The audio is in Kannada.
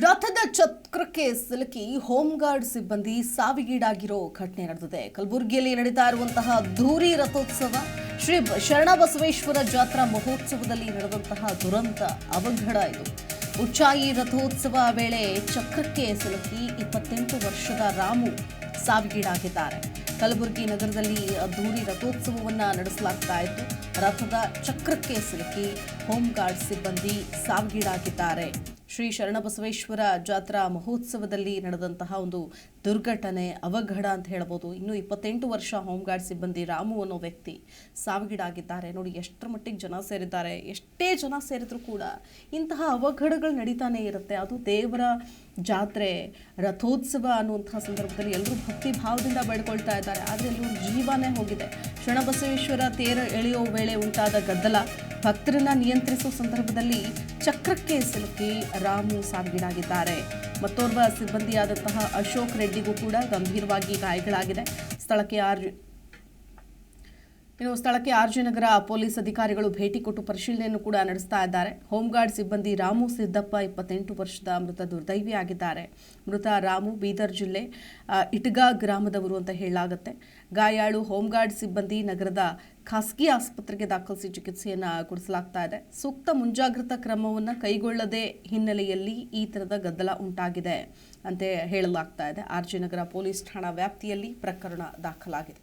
ರಥದ ಚಕ್ರಕ್ಕೆ ಸಿಲುಕಿ ಹೋಮ್ಗಾರ್ಡ್ ಸಿಬ್ಬಂದಿ ಸಾವಿಗೀಡಾಗಿರೋ ಘಟನೆ ನಡೆದಿದೆ. ಕಲಬುರಗಿಯಲ್ಲಿ ನಡೀತಾ ಇರುವಂತಹ ಧೂರಿ ರಥೋತ್ಸವ, ಶ್ರೀ ಶರಣಬಸವೇಶ್ವರ ಜಾತ್ರಾ ಮಹೋತ್ಸವದಲ್ಲಿ ನಡೆದಂತಹ ದುರಂತ ಅವಘಡ ಇದು. ಉಚ್ಚಾಯಿ ರಥೋತ್ಸವ ವೇಳೆ ಚಕ್ರಕ್ಕೆ ಸಿಲುಕಿ ಇಪ್ಪತ್ತೆಂಟು ವರ್ಷದ ರಾಮು ಸಾವಿಗೀಡಾಗಿದ್ದಾರೆ. ಕಲಬುರಗಿ ನಗರದಲ್ಲಿ ಅದ್ದೂರಿ ರಥೋತ್ಸವವನ್ನ ನಡೆಸಲಾಗ್ತಾ ಇತ್ತು. ರಥದ ಚಕ್ರಕ್ಕೆ ಸಿಲುಕಿ ಹೋಮ್ಗಾರ್ಡ್ ಸಿಬ್ಬಂದಿ ಸಾವಿಗೀಡಾಗಿದ್ದಾರೆ. ಶ್ರೀ ಶರಣಬಸವೇಶ್ವರ ಜಾತ್ರಾ ಮಹೋತ್ಸವದಲ್ಲಿ ನಡೆದಂತಹ ಒಂದು ದುರ್ಘಟನೆ, ಅವಘಡ ಅಂತ ಹೇಳ್ಬೋದು. ಇನ್ನು ಇಪ್ಪತ್ತೆಂಟು ವರ್ಷ ಹೋಮ್ ಗಾರ್ಡ್ ಸಿಬ್ಬಂದಿ ರಾಮು ಅನ್ನೋ ವ್ಯಕ್ತಿ ಸಾವಿಗೀಡಾಗಿದ್ದಾರೆ. ನೋಡಿ, ಎಷ್ಟರ ಮಟ್ಟಿಗೆ ಜನ ಸೇರಿದ್ದಾರೆ. ಎಷ್ಟೇ ಜನ ಸೇರಿದ್ರು ಕೂಡ ಇಂತಹ ಅವಘಡಗಳು ನಡೀತಾನೆ ಇರುತ್ತೆ. ಅದು ದೇವರ ಜಾತ್ರೆ, ರಥೋತ್ಸವ ಅನ್ನುವಂತಹ ಸಂದರ್ಭದಲ್ಲಿ ಎಲ್ಲರೂ ಭಕ್ತಿ ಭಾವದಿಂದ ಬೆಳ್ಕೊಳ್ತಾ ಇದ್ದಾರೆ. ಆದರೆ ಒಂದು ಜೀವನೇ ಹೋಗಿದೆ. ಶರಣಬಸವೇಶ್ವರ ತೇರ ಎಳೆಯೋ ವೇಳೆ ಉಂಟಾದ ಗದ್ದಲ ಭಕ್ತರನ್ನ ನಿಯಂತ್ರಿಸುವ ಸಂದರ್ಭದಲ್ಲಿ ಚಕ್ರಕ್ಕೆ ಸಿಲುಕಿ ರಾಮು ಸಾವಿಗೀಡಾಗಿದ್ದಾರೆ. ಮತ್ತೋರ್ವ ಸಿಬ್ಬಂದಿಯಾದಂತಹ ಅಶೋಕ್ ರೆಡ್ಡಿಗೂ ಕೂಡ ಗಂಭೀರವಾಗಿ ಗಾಯಗಳಾಗಿದೆ. ಸ್ಥಳಕ್ಕೆ ಆರ್ ಇನ್ನು ಸ್ಥಳಕ್ಕೆ ಆರ್ಜಿ ನಗರ ಪೊಲೀಸ್ ಅಧಿಕಾರಿಗಳು ಭೇಟಿ ಕೊಟ್ಟು ಪರಿಶೀಲನೆಯನ್ನು ಕೂಡ ನಡೆಸ್ತಾ ಇದ್ದಾರೆ. ಹೋಮ್ಗಾರ್ಡ್ ಸಿಬ್ಬಂದಿ ರಾಮು ಸಿದ್ದಪ್ಪ ಇಪ್ಪತ್ತೆಂಟು ವರ್ಷದ ಮೃತ ದುರ್ದೈವಿಯಾಗಿದ್ದಾರೆ ಮೃತ ರಾಮು ಬೀದರ್ ಜಿಲ್ಲೆ ಇಟ್ಗಾ ಗ್ರಾಮದವರು ಅಂತ ಹೇಳಲಾಗುತ್ತೆ. ಗಾಯಾಳು ಹೋಮ್ಗಾರ್ಡ್ ಸಿಬ್ಬಂದಿ ನಗರದ ಖಾಸಗಿ ಆಸ್ಪತ್ರೆಗೆ ದಾಖಲಿಸಿ ಚಿಕಿತ್ಸೆಯನ್ನು ಕೊಡಿಸಲಾಗ್ತಾ ಇದೆ. ಸೂಕ್ತ ಮುಂಜಾಗ್ರತಾ ಕ್ರಮವನ್ನು ಕೈಗೊಳ್ಳದೆ ಹಿನ್ನೆಲೆಯಲ್ಲಿ ಈ ಥರದ ಗದ್ದಲ ಉಂಟಾಗಿದೆ ಅಂತ ಹೇಳಲಾಗ್ತಾ ಇದೆ. ಆರ್ಜಿ ನಗರ ಪೊಲೀಸ್ ಠಾಣಾ ವ್ಯಾಪ್ತಿಯಲ್ಲಿ ಪ್ರಕರಣ ದಾಖಲಾಗಿದೆ.